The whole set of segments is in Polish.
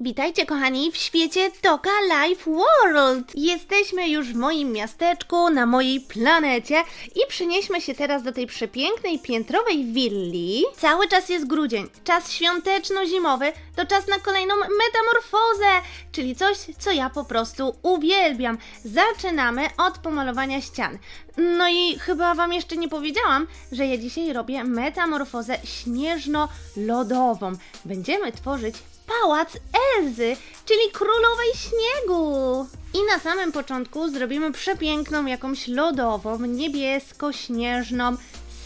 Witajcie kochani w świecie Toka Life World! Jesteśmy już w moim miasteczku, na mojej planecie i przenieśmy się teraz do tej przepięknej piętrowej willi. Cały czas jest grudzień, czas świąteczno-zimowy, to czas na kolejną metamorfozę, czyli coś, co ja po prostu uwielbiam. Zaczynamy od pomalowania ścian. No i chyba Wam jeszcze nie powiedziałam, że ja dzisiaj robię metamorfozę śnieżno-lodową. Będziemy tworzyć pałac Elzy, czyli królowej śniegu. I na samym początku zrobimy przepiękną jakąś lodową, niebiesko-śnieżną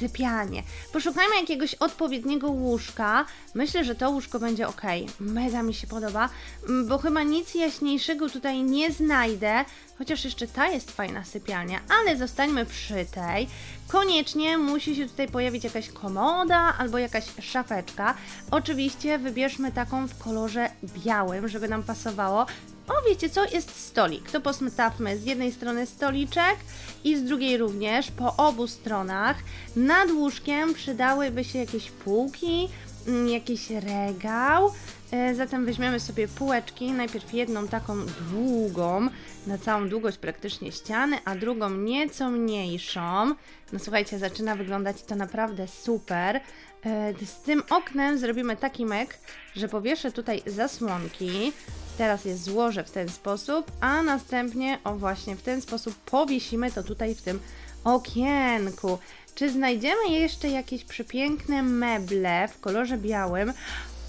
sypialnię. Poszukajmy jakiegoś odpowiedniego łóżka. Myślę, że to łóżko będzie ok. Mega mi się podoba, m, bo chyba nic jaśniejszego tutaj nie znajdę. Chociaż jeszcze ta jest fajna sypialnia, ale zostańmy przy tej. Koniecznie musi się tutaj pojawić jakaś komoda albo jakaś szafeczka. Oczywiście wybierzmy taką w kolorze białym, żeby nam pasowało. O, wiecie co? Jest stolik. To posmytawmy z jednej strony stoliczek i z drugiej również po obu stronach. Nad łóżkiem przydałyby się jakieś półki, mm, jakiś regał. E, Zatem weźmiemy sobie półeczki, najpierw jedną taką długą, na całą długość praktycznie ściany, a drugą nieco mniejszą. No słuchajcie, zaczyna wyglądać to naprawdę super. E, Z tym oknem zrobimy taki mek, że powieszę tutaj zasłonki. Teraz je złożę w ten sposób, a następnie, o właśnie w ten sposób powiesimy to tutaj w tym okienku. Czy znajdziemy jeszcze jakieś przepiękne meble w kolorze białym?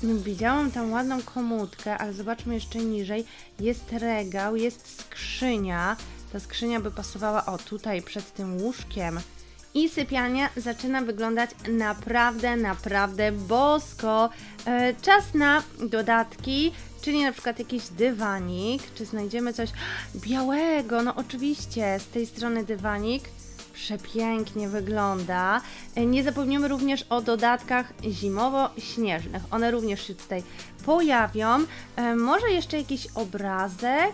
Widziałam tam ładną komódkę, ale zobaczmy jeszcze niżej. Jest regał, jest skrzynia. Ta skrzynia by pasowała o tutaj przed tym łóżkiem. I sypialnia zaczyna wyglądać naprawdę, naprawdę bosko. E, czas na dodatki, czyli na przykład jakiś dywanik. Czy znajdziemy coś białego? No oczywiście, z tej strony dywanik. Przepięknie wygląda. E, Nie zapomnimy również o dodatkach zimowo-śnieżnych. One również się tutaj pojawią. E, Może jeszcze jakiś obrazek?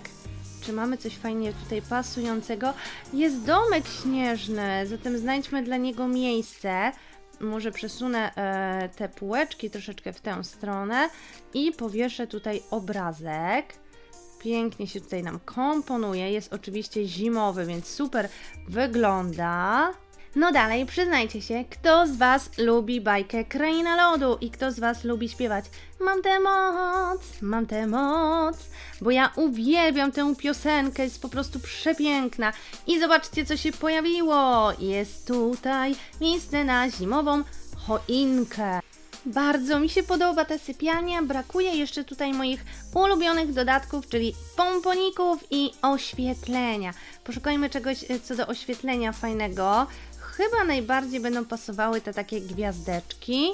Czy mamy coś fajnie tutaj pasującego? Jest domek śnieżny, zatem znajdźmy dla niego miejsce. Może przesunę e, te półeczki troszeczkę w tę stronę i powieszę tutaj obrazek. Pięknie się tutaj nam komponuje. Jest oczywiście zimowy, więc super wygląda. No dalej, przyznajcie się, kto z Was lubi bajkę Kraina Lodu i kto z Was lubi śpiewać Mam tę moc, mam tę moc, bo ja uwielbiam tę piosenkę, jest po prostu przepiękna. I zobaczcie, co się pojawiło. Jest tutaj miejsce na zimową choinkę. Bardzo mi się podoba ta sypialnia. Brakuje jeszcze tutaj moich ulubionych dodatków, czyli pomponików i oświetlenia. Poszukajmy czegoś e, co do oświetlenia fajnego. Chyba najbardziej będą pasowały te takie gwiazdeczki.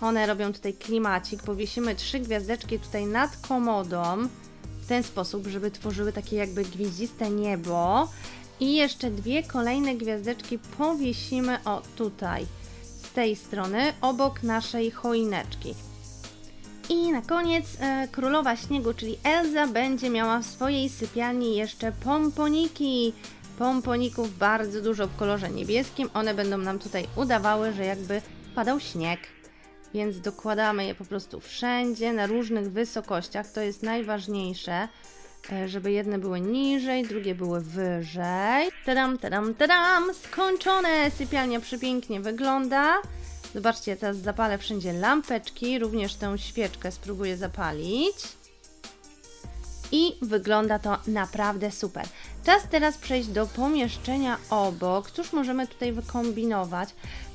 One robią tutaj klimacik. Powiesimy trzy gwiazdeczki tutaj nad komodą w ten sposób, żeby tworzyły takie jakby gwieździste niebo. I jeszcze dwie kolejne gwiazdeczki powiesimy o tutaj z tej strony, obok naszej choineczki. I na koniec e, królowa śniegu, czyli Elza, będzie miała w swojej sypialni jeszcze pomponiki. Pomponików bardzo dużo w kolorze niebieskim. One będą nam tutaj udawały, że jakby padał śnieg. Więc dokładamy je po prostu wszędzie, na różnych wysokościach. To jest najważniejsze, żeby jedne były niżej, drugie były wyżej. Tadam, tadam, tadam! Skończone! Sypialnia przepięknie wygląda. Zobaczcie, teraz zapalę wszędzie lampeczki, również tę świeczkę spróbuję zapalić. I wygląda to naprawdę super. Czas teraz przejść do pomieszczenia obok. Cóż możemy tutaj wykombinować?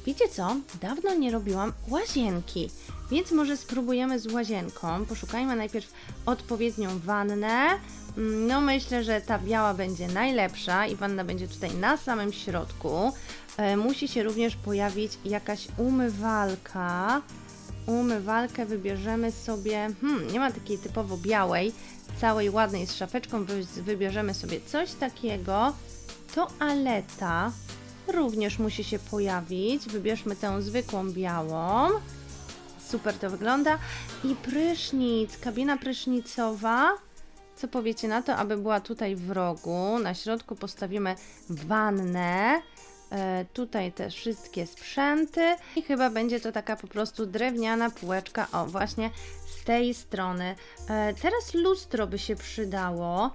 Wiecie co? Dawno nie robiłam łazienki, więc może spróbujemy z łazienką. Poszukajmy najpierw odpowiednią wannę. Mm, No myślę, że ta biała będzie najlepsza i wanna będzie tutaj na samym środku. E, musi się również pojawić jakaś umywalka. Umywalkę wybierzemy sobie, hmm, nie ma takiej typowo białej, całej ładnej z szafeczką, wy- wybierzemy sobie coś takiego. Toaleta również musi się pojawić. Wybierzmy tę zwykłą białą. Super to wygląda. I prysznic, kabina prysznicowa. Co powiecie na to, aby była tutaj w rogu? Na środku postawimy wannę. E, tutaj te wszystkie sprzęty i chyba będzie to taka po prostu drewniana półeczka, o właśnie tej strony. E, teraz lustro by się przydało.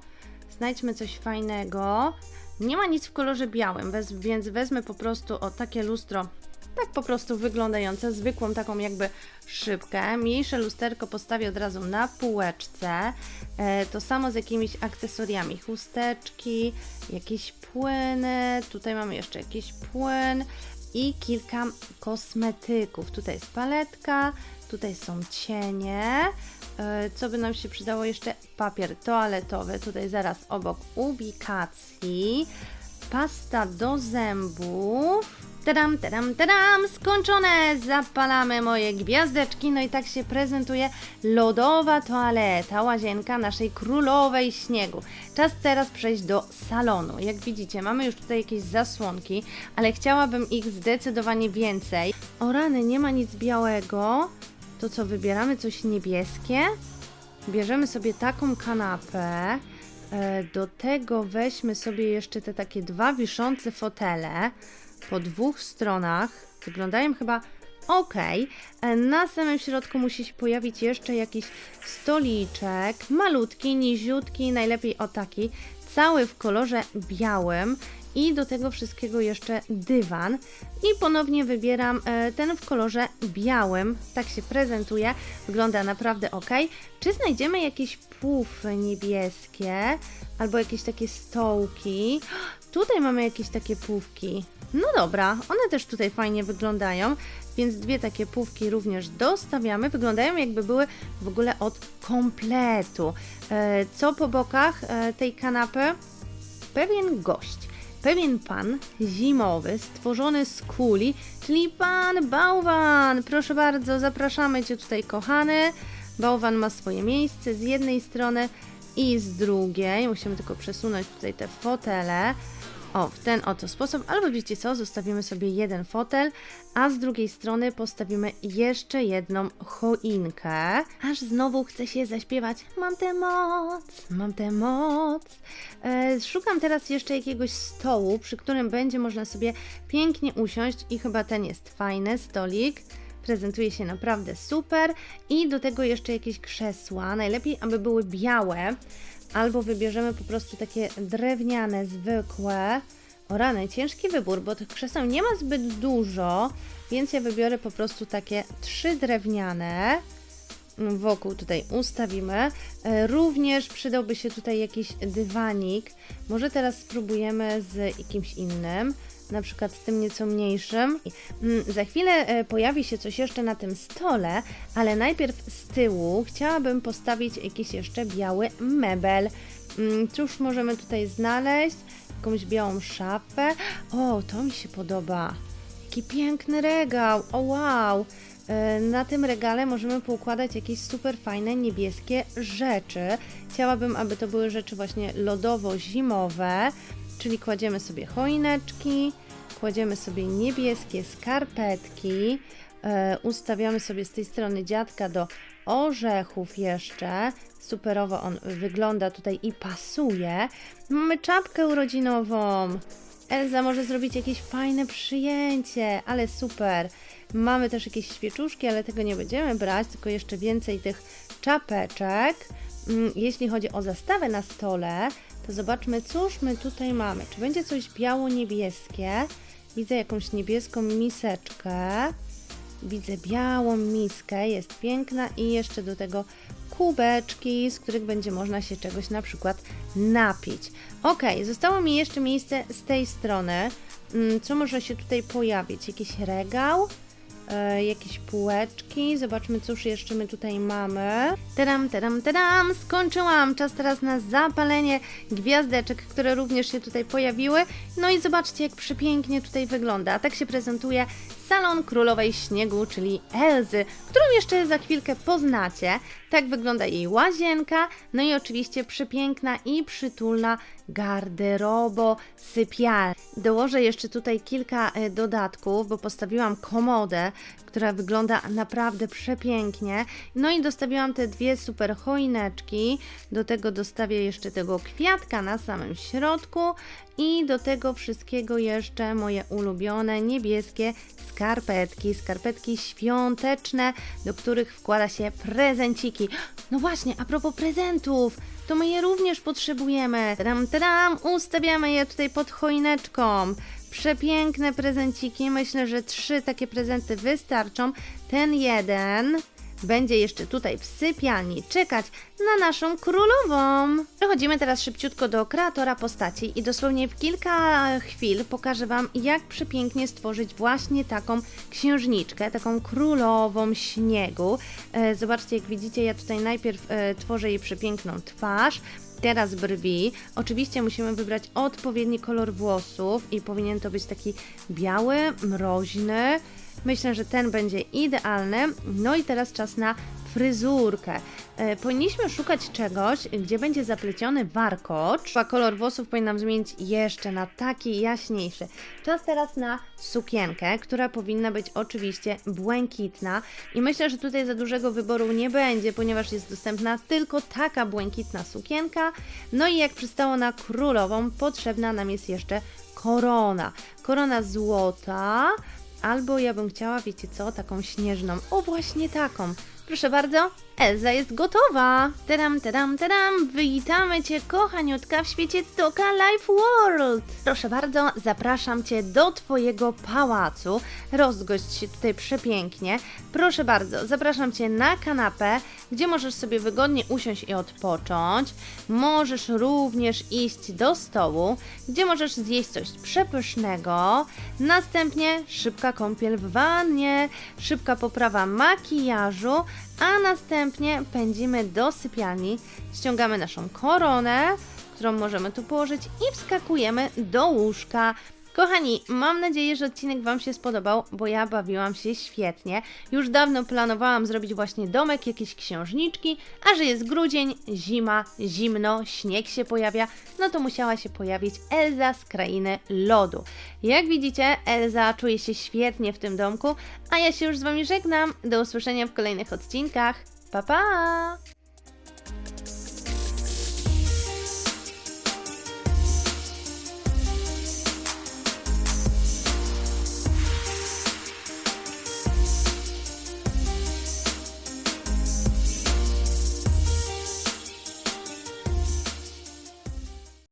Znajdźmy coś fajnego. Nie ma nic w kolorze białym, więc wezmę po prostu o takie lustro, tak po prostu wyglądające, zwykłą taką jakby szybkę. Mniejsze lusterko postawię od razu na półeczce. E, to samo z jakimiś akcesoriami, chusteczki, jakieś płyny. Tutaj mamy jeszcze jakiś płyn i kilka kosmetyków. Tutaj jest paletka, tutaj są cienie. E, Co by nam się przydało jeszcze? Papier toaletowy, tutaj zaraz obok ubikacji. Pasta do zębów. Tadam, tadam, tadam, skończone! Zapalamy moje gwiazdeczki, no i tak się prezentuje lodowa toaleta, łazienka naszej królowej śniegu. Czas teraz przejść do salonu. Jak widzicie, mamy już tutaj jakieś zasłonki, ale chciałabym ich zdecydowanie więcej. O rany, nie ma nic białego. To co, wybieramy coś niebieskie? Bierzemy sobie taką kanapę. E, Do tego weźmy sobie jeszcze te takie dwa wiszące fotele po dwóch stronach. Wyglądają chyba ok. E, Na samym środku musi się pojawić jeszcze jakiś stoliczek, malutki, niziutki, najlepiej o taki, cały w kolorze białym. I do tego wszystkiego jeszcze dywan. I ponownie wybieram e, ten w kolorze białym. Tak się prezentuje. Wygląda naprawdę ok. Czy znajdziemy jakieś pufy niebieskie? Albo jakieś takie stołki? Tutaj mamy jakieś takie pufki. No dobra, one też tutaj fajnie wyglądają, więc dwie takie pufki również dostawiamy. Wyglądają jakby były w ogóle od kompletu. E, Co po bokach e, tej kanapy? Pewien gość, pewien pan zimowy, stworzony z kuli, czyli pan bałwan. Proszę bardzo, zapraszamy Cię tutaj, kochany. Bałwan ma swoje miejsce z jednej strony i z drugiej. Musimy tylko przesunąć tutaj te fotele. O, w ten oto sposób, albo wiecie co, zostawimy sobie jeden fotel, a z drugiej strony postawimy jeszcze jedną choinkę. Aż znowu chce się zaśpiewać Mam tę moc, mam tę moc. E, szukam teraz jeszcze jakiegoś stołu, przy którym będzie można sobie pięknie usiąść i chyba ten jest fajny, stolik. Prezentuje się naprawdę super i do tego jeszcze jakieś krzesła, najlepiej aby były białe, albo wybierzemy po prostu takie drewniane, zwykłe. O rany, ciężki wybór, bo tych krzeseł nie ma zbyt dużo, więc ja wybiorę po prostu takie trzy drewniane. Wokół tutaj ustawimy. E, Również przydałby się tutaj jakiś dywanik. Może teraz spróbujemy z jakimś innym, na przykład z tym nieco mniejszym. Mm, Za chwilę e, pojawi się coś jeszcze na tym stole, ale najpierw z tyłu chciałabym postawić jakiś jeszcze biały mebel. Mm, Cóż możemy tutaj znaleźć? Jakąś białą szafę. O, to mi się podoba. Jaki piękny regał! O wow! E, Na tym regale możemy poukładać jakieś super fajne niebieskie rzeczy. Chciałabym, aby to były rzeczy właśnie lodowo-zimowe, czyli kładziemy sobie choineczki, kładziemy sobie niebieskie skarpetki, e, ustawiamy sobie z tej strony dziadka do orzechów jeszcze. Superowo on wygląda tutaj i pasuje. Mamy czapkę urodzinową. Elza może zrobić jakieś fajne przyjęcie, ale super. Mamy też jakieś świeczuszki, ale tego nie będziemy brać, tylko jeszcze więcej tych czapeczek. Mm, Jeśli chodzi o zastawę na stole, to zobaczmy, cóż my tutaj mamy. Czy będzie coś biało-niebieskie? Widzę jakąś niebieską miseczkę. Widzę białą miskę, jest piękna i jeszcze do tego kubeczki, z których będzie można się czegoś na przykład napić. Ok, zostało mi jeszcze miejsce z tej strony. Mm, Co może się tutaj pojawić? Jakiś regał? E, jakieś półeczki. Zobaczmy, cóż jeszcze my tutaj mamy. Tadam, tadam, tadam! Skończyłam! Czas teraz na zapalenie gwiazdeczek, które również się tutaj pojawiły. No i zobaczcie, jak przepięknie tutaj wygląda. Tak się prezentuje salon królowej śniegu, czyli Elzy, którą jeszcze za chwilkę poznacie. Tak wygląda jej łazienka, no i oczywiście przepiękna i przytulna garderobo sypialnia. Dołożę jeszcze tutaj kilka e, dodatków, bo postawiłam komodę, która wygląda naprawdę przepięknie. No i dostawiłam te dwie super choineczki. Do tego dostawię jeszcze tego kwiatka na samym środku i do tego wszystkiego jeszcze moje ulubione niebieskie skarpetki świąteczne, do których wkłada się prezenciki. No właśnie, a propos prezentów, to my je również potrzebujemy. Tadam, tadam, ustawiamy je tutaj pod choineczką. Przepiękne prezenciki, myślę, że trzy takie prezenty wystarczą. Ten jeden będzie jeszcze tutaj w sypialni czekać na naszą królową. Przechodzimy teraz szybciutko do kreatora postaci i dosłownie w kilka chwil pokażę Wam, jak przepięknie stworzyć właśnie taką księżniczkę, taką królową śniegu. E, Zobaczcie, jak widzicie, ja tutaj najpierw e, tworzę jej przepiękną twarz, Teraz brwi. Oczywiście musimy wybrać odpowiedni kolor włosów i powinien to być taki biały, mroźny. Myślę, że ten będzie idealny. No i teraz czas na fryzurkę. E, powinniśmy szukać czegoś, gdzie będzie zapleciony warkocz, a kolor włosów powinnam zmienić jeszcze na taki jaśniejszy. Czas teraz na sukienkę, która powinna być oczywiście błękitna i myślę, że tutaj za dużego wyboru nie będzie, ponieważ jest dostępna tylko taka błękitna sukienka. No i jak przystało na królową, potrzebna nam jest jeszcze korona. Korona złota, Albo ja bym chciała, wiecie co, taką śnieżną. O, właśnie taką. Proszę bardzo, Elza jest gotowa. Tadam, tadam, tadam. Witamy Cię, kochaniutka, w świecie Toka Life World. Proszę bardzo, zapraszam Cię do Twojego pałacu. Rozgość się tutaj przepięknie. Proszę bardzo, zapraszam Cię na kanapę, gdzie możesz sobie wygodnie usiąść i odpocząć. Możesz również iść do stołu, gdzie możesz zjeść coś przepysznego. Następnie szybka kąpiel w wannie, szybka poprawa makijażu, a następnie pędzimy do sypialni, ściągamy naszą koronę, którą możemy tu położyć i wskakujemy do łóżka. Kochani, mam nadzieję, że odcinek Wam się spodobał, bo ja bawiłam się świetnie. Już dawno planowałam zrobić właśnie domek, jakieś księżniczki, a że jest grudzień, zima, zimno, śnieg się pojawia, no to musiała się pojawić Elza z krainy lodu. Jak widzicie, Elza czuje się świetnie w tym domku, a ja się już z Wami żegnam. Do usłyszenia w kolejnych odcinkach. Pa pa!